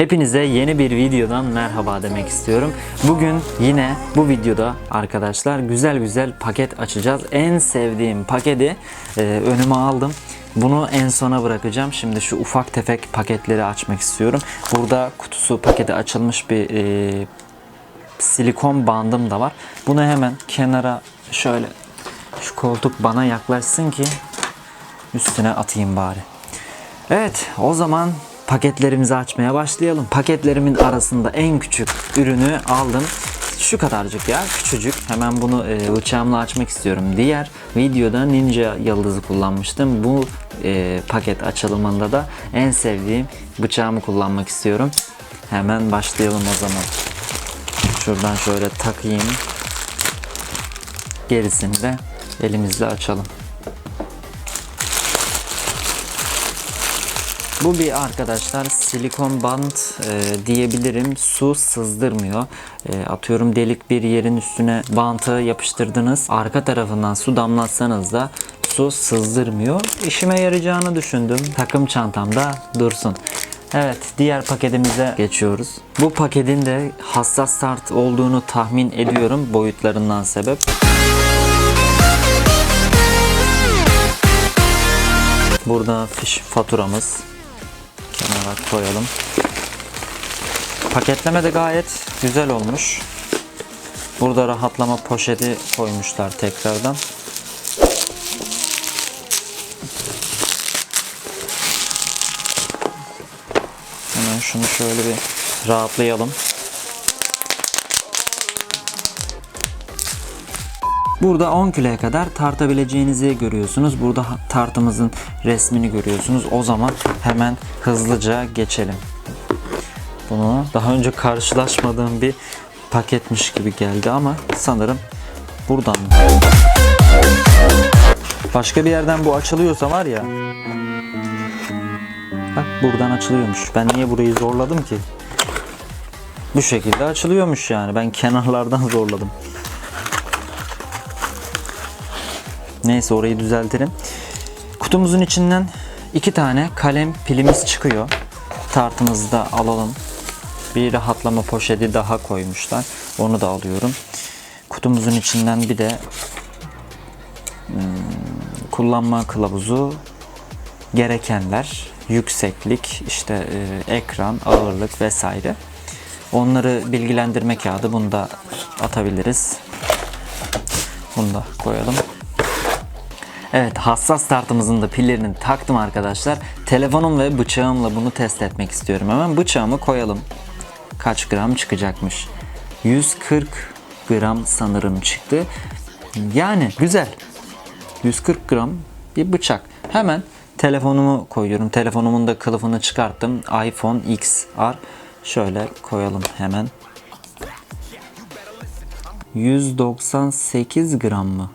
Hepinize yeni bir videodan merhaba demek istiyorum. Bugün yine bu videoda arkadaşlar güzel güzel paket açacağız. En sevdiğim paketi e, önüme aldım. Bunu en sona bırakacağım. Şimdi şu ufak tefek paketleri açmak istiyorum. Burada kutusu paketi açılmış bir e, silikon bandım da var. Bunu hemen kenara şöyle şu koltuk bana yaklaşsın ki üstüne atayım bari. Evet o zaman paketlerimizi açmaya başlayalım. Paketlerimin arasında en küçük ürünü aldım. Şu kadarcık ya küçücük. Hemen bunu e, bıçağımla açmak istiyorum. Diğer videoda ninja yıldızı kullanmıştım. Bu e, paket açılımında da en sevdiğim bıçağımı kullanmak istiyorum. Hemen başlayalım o zaman. Şuradan şöyle takayım. Gerisini de elimizle açalım. Bu bir arkadaşlar silikon bant e, diyebilirim. Su sızdırmıyor. E, atıyorum delik bir yerin üstüne bantı yapıştırdınız. Arka tarafından su damlatsanız da su sızdırmıyor. İşime yarayacağını düşündüm. Takım çantamda dursun. Evet diğer paketimize geçiyoruz. Bu paketin de hassas start olduğunu tahmin ediyorum boyutlarından sebep. Burada fiş faturamız. Kenara koyalım. Paketleme de gayet güzel olmuş. Burada rahatlama poşeti koymuşlar tekrardan. Hemen şunu şöyle bir rahatlayalım. Burada 10 kiloya kadar tartabileceğinizi görüyorsunuz. Burada tartımızın resmini görüyorsunuz. O zaman hemen hızlıca geçelim. Bunu daha önce karşılaşmadığım bir paketmiş gibi geldi ama sanırım buradan. Başka bir yerden bu açılıyorsa var ya. Bak buradan açılıyormuş. Ben niye burayı zorladım ki? Bu şekilde açılıyormuş yani. Ben kenarlardan zorladım. Neyse orayı düzeltirim. Kutumuzun içinden iki tane kalem pilimiz çıkıyor. Tartımızı da alalım. Bir rahatlama poşeti daha koymuşlar. Onu da alıyorum. Kutumuzun içinden bir de hmm, kullanma kılavuzu, gerekenler, yükseklik, işte e, ekran, ağırlık vesaire. Onları bilgilendirme kağıdı bunu da atabiliriz. Bunu da koyalım. Evet hassas tartımızın da pillerini taktım arkadaşlar. Telefonum ve bıçağımla bunu test etmek istiyorum. Hemen bıçağımı koyalım. Kaç gram çıkacakmış? 140 gram sanırım çıktı. Yani güzel. 140 gram bir bıçak. Hemen telefonumu koyuyorum. Telefonumun da kılıfını çıkarttım. iPhone XR. Şöyle koyalım hemen. 198 gram mı?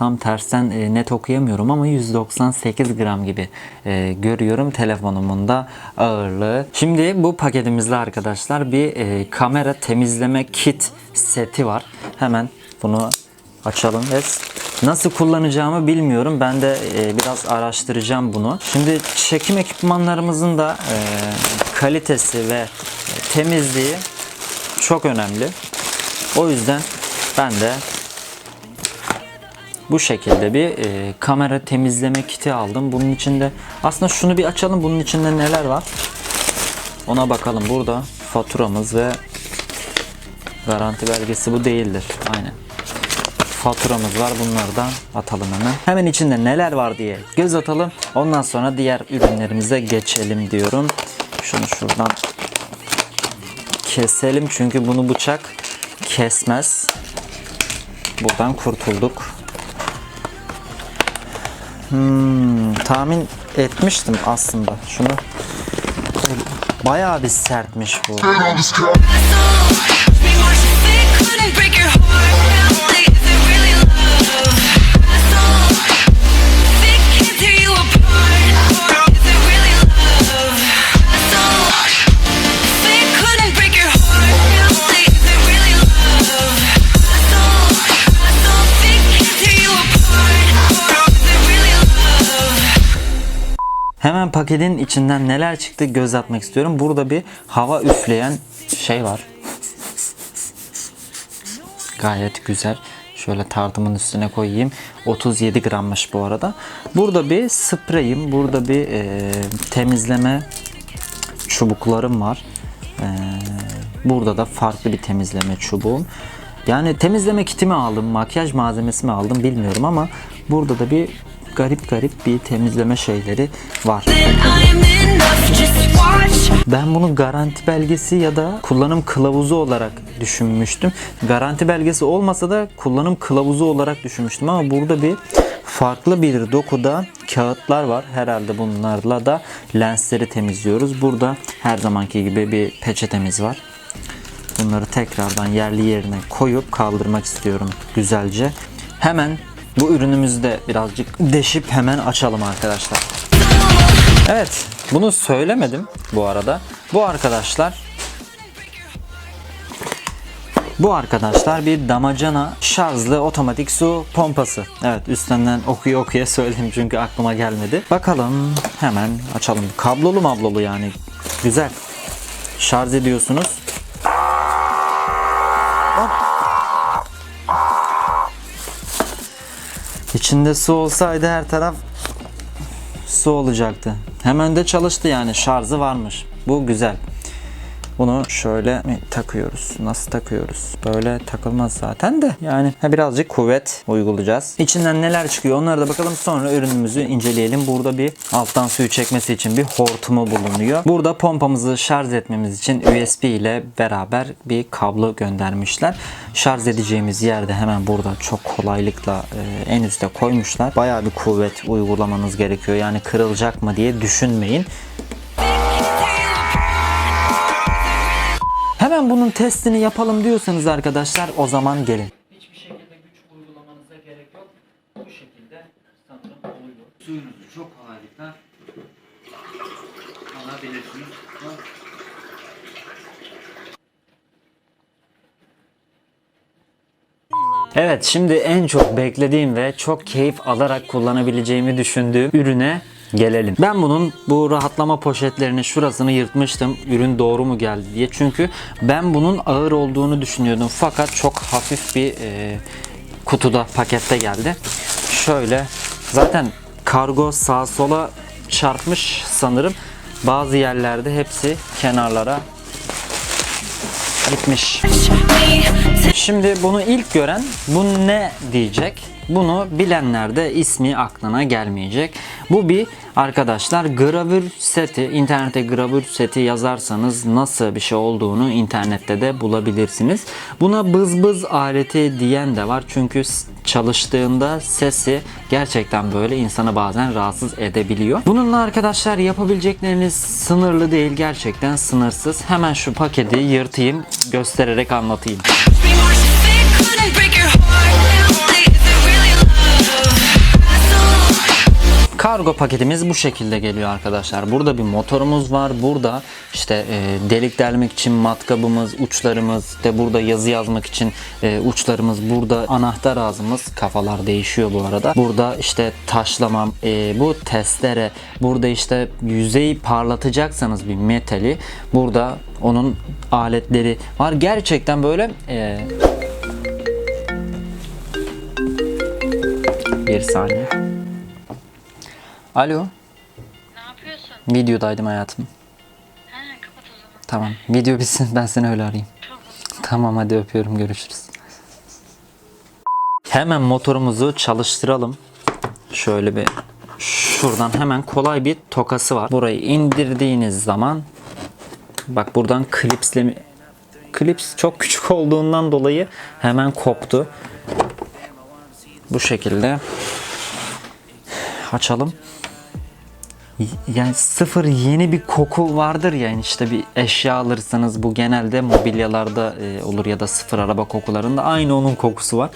Tam tersten e, net okuyamıyorum ama 198 gram gibi e, görüyorum telefonumun da ağırlığı. Şimdi bu paketimizde arkadaşlar bir e, kamera temizleme kit seti var. Hemen bunu açalım ve nasıl kullanacağımı bilmiyorum. Ben de e, biraz araştıracağım bunu. Şimdi çekim ekipmanlarımızın da e, kalitesi ve temizliği çok önemli. O yüzden ben de bu şekilde bir e, kamera temizleme kiti aldım. Bunun içinde aslında şunu bir açalım. Bunun içinde neler var? Ona bakalım. Burada faturamız ve garanti belgesi bu değildir. Aynen. Faturamız var. Bunları da atalım hemen. Hemen içinde neler var diye göz atalım. Ondan sonra diğer ürünlerimize geçelim diyorum. Şunu şuradan keselim çünkü bunu bıçak kesmez. Buradan kurtulduk. Hmm, tahmin etmiştim aslında. Şunu bayağı bir sertmiş bu. Paketin içinden neler çıktı göz atmak istiyorum. Burada bir hava üfleyen şey var. Gayet güzel. Şöyle tartımın üstüne koyayım. 37 grammış bu arada. Burada bir spreyim. Burada bir e, temizleme çubuklarım var. E, burada da farklı bir temizleme çubuğum. Yani temizleme kitimi aldım, makyaj malzemesi mi aldım bilmiyorum ama burada da bir garip garip bir temizleme şeyleri var. Ben bunu garanti belgesi ya da kullanım kılavuzu olarak düşünmüştüm. Garanti belgesi olmasa da kullanım kılavuzu olarak düşünmüştüm ama burada bir farklı bir dokuda kağıtlar var. Herhalde bunlarla da lensleri temizliyoruz. Burada her zamanki gibi bir peçetemiz var. Bunları tekrardan yerli yerine koyup kaldırmak istiyorum güzelce. Hemen bu ürünümüzü de birazcık deşip hemen açalım arkadaşlar. Evet, bunu söylemedim bu arada. Bu arkadaşlar bu arkadaşlar bir damacana şarjlı otomatik su pompası. Evet üstten okuya okuya söyledim çünkü aklıma gelmedi. Bakalım hemen açalım. Kablolu mablolu yani. Güzel. Şarj ediyorsunuz. İçinde su olsaydı her taraf su olacaktı. Hemen de çalıştı yani şarjı varmış. Bu güzel. Bunu şöyle takıyoruz? Nasıl takıyoruz? Böyle takılmaz zaten de. Yani birazcık kuvvet uygulayacağız. İçinden neler çıkıyor onlara da bakalım. Sonra ürünümüzü inceleyelim. Burada bir alttan suyu çekmesi için bir hortumu bulunuyor. Burada pompamızı şarj etmemiz için USB ile beraber bir kablo göndermişler. Şarj edeceğimiz yerde hemen burada çok kolaylıkla e, en üste koymuşlar. Bayağı bir kuvvet uygulamanız gerekiyor. Yani kırılacak mı diye düşünmeyin. Hemen bunun testini yapalım diyorsanız arkadaşlar o zaman gelin. Hiçbir şekilde güç uygulamanıza gerek yok. Bu şekilde sanırım oluyor. Suyunuzu çok kolaylıkla alabilirsiniz. Evet şimdi en çok beklediğim ve çok keyif alarak kullanabileceğimi düşündüğüm ürüne gelelim. Ben bunun bu rahatlama poşetlerini şurasını yırtmıştım. Ürün doğru mu geldi diye. Çünkü ben bunun ağır olduğunu düşünüyordum. Fakat çok hafif bir e, kutuda pakette geldi. Şöyle zaten kargo sağa sola çarpmış sanırım. Bazı yerlerde hepsi kenarlara gitmiş. Şimdi bunu ilk gören bu ne diyecek? Bunu bilenler de ismi aklına gelmeyecek. Bu bir arkadaşlar gravür seti. İnternete gravür seti yazarsanız nasıl bir şey olduğunu internette de bulabilirsiniz. Buna bız bız aleti diyen de var. Çünkü çalıştığında sesi gerçekten böyle insanı bazen rahatsız edebiliyor. Bununla arkadaşlar yapabilecekleriniz sınırlı değil. Gerçekten sınırsız. Hemen şu paketi yırtayım göstererek anlatayım. Kargo paketimiz bu şekilde geliyor arkadaşlar. Burada bir motorumuz var. Burada işte e, delik delmek için matkabımız, uçlarımız, de burada yazı yazmak için e, uçlarımız, burada anahtar ağzımız, kafalar değişiyor bu arada. Burada işte taşlamam, e, bu testere, burada işte yüzeyi parlatacaksanız bir metali, burada onun aletleri var. Gerçekten böyle e, bir saniye. Alo. Ne yapıyorsun? Videodaydım hayatım. Ha, kapat o zaman. Tamam. Video bitsin ben seni öyle arayayım. Tamam. Tamam hadi öpüyorum görüşürüz. Hemen motorumuzu çalıştıralım. Şöyle bir şuradan hemen kolay bir tokası var. Burayı indirdiğiniz zaman bak buradan klipsle klips çok küçük olduğundan dolayı hemen koptu. Bu şekilde açalım. Yani sıfır yeni bir koku vardır ya yani işte bir eşya alırsanız bu genelde mobilyalarda e, olur ya da sıfır araba kokularında aynı onun kokusu var.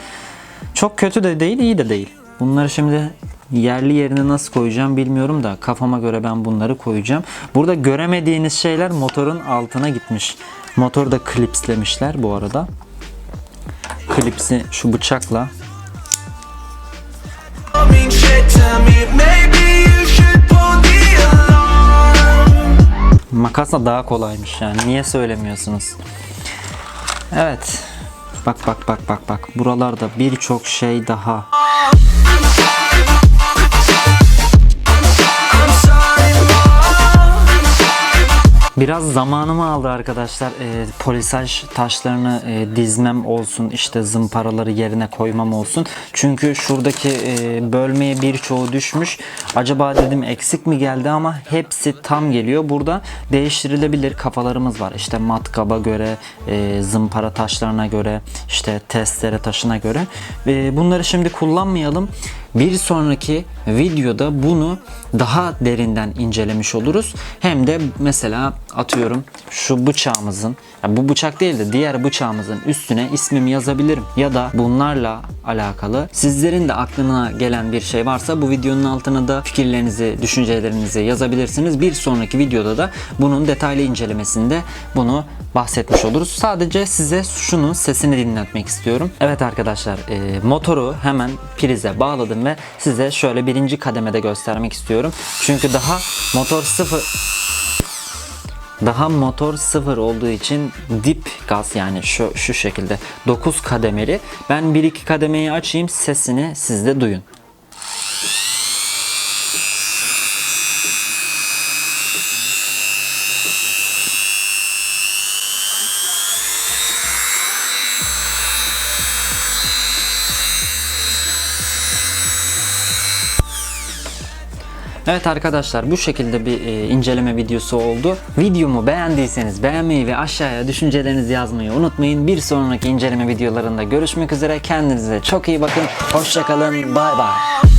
Çok kötü de değil iyi de değil. Bunları şimdi yerli yerine nasıl koyacağım bilmiyorum da kafama göre ben bunları koyacağım. Burada göremediğiniz şeyler motorun altına gitmiş. Motoru da klipslemişler bu arada. Klipsi şu bıçakla Makasla daha kolaymış yani. Niye söylemiyorsunuz? Evet. Bak bak bak bak bak. Buralarda birçok şey daha. Biraz zamanımı aldı arkadaşlar. E, polisaj taşlarını e, dizmem olsun, işte zımparaları yerine koymam olsun. Çünkü şuradaki e, bölmeye birçoğu düşmüş. Acaba dedim eksik mi geldi ama hepsi tam geliyor. Burada değiştirilebilir kafalarımız var. İşte matkaba göre, e, zımpara taşlarına göre, işte testere taşına göre. E, bunları şimdi kullanmayalım. Bir sonraki videoda bunu daha derinden incelemiş oluruz. Hem de mesela atıyorum şu bıçağımızın ya bu bıçak değil de diğer bıçağımızın üstüne ismimi yazabilirim. Ya da bunlarla alakalı sizlerin de aklına gelen bir şey varsa bu videonun altına da fikirlerinizi, düşüncelerinizi yazabilirsiniz. Bir sonraki videoda da bunun detaylı incelemesinde bunu bahsetmiş oluruz. Sadece size şunun sesini dinletmek istiyorum. Evet arkadaşlar e, motoru hemen prize bağladım ve size şöyle birinci kademede göstermek istiyorum. Çünkü daha motor sıfır daha motor sıfır olduğu için dip gaz yani şu, şu şekilde 9 kademeli. Ben 1-2 kademeyi açayım sesini siz de duyun. Evet arkadaşlar bu şekilde bir e, inceleme videosu oldu. Videomu beğendiyseniz beğenmeyi ve aşağıya düşüncelerinizi yazmayı unutmayın. Bir sonraki inceleme videolarında görüşmek üzere. Kendinize çok iyi bakın. Hoşçakalın. Bay bay.